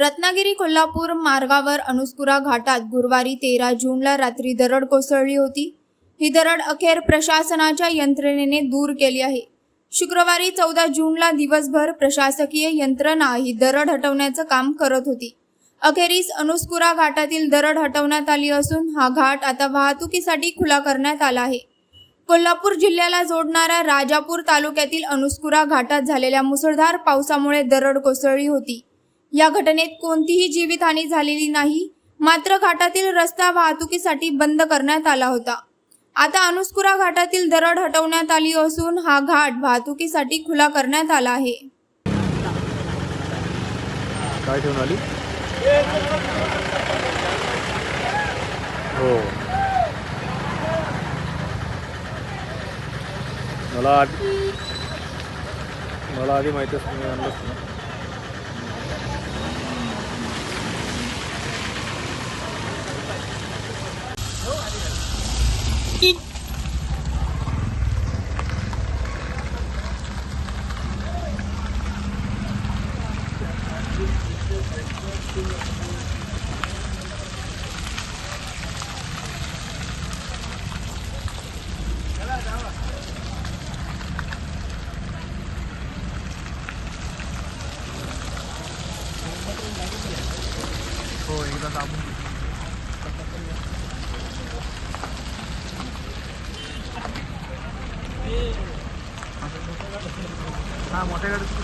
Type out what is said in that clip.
रत्नागिरी कोल्हापूर मार्गावर अनुस्कुरा घाटात गुरुवारी तेरा जूनला रात्री दरड कोसळली होती. ही दरड अखेर प्रशासनाच्या यंत्रणेने दूर केली आहे. शुक्रवारी चौदा जूनला दिवसभर प्रशासकीय यंत्रणा ही दरड हटवण्याचं काम करत होती. अखेरीस अनुस्कुरा घाटातील दरड हटवण्यात आली असून हा घाट आता वाहतुकीसाठी खुला करण्यात आला आहे. कोल्हापूर जिल्ह्याला जोडणाऱ्या राजापूर तालुक्यातील अनुस्कुरा घाटात झालेल्या मुसळधार पावसामुळे दरड कोसळली होती. या घटनेत कोणतीही जीवितहानी झालेली नाही. मात्र घाटातील रस्ता वाहतुकीसाठी बंद करण्यात आला होता. आता अनुस्कुरा घाटातील दरड हटवण्यात आली असून हा घाट वाहतुकीसाठी खुला करण्यात आला आहे. काय ठेवून आली? हो. मला आध- मला आधी नाही. आणलंच नाही हो एकदा हा मोठ्या गाडीत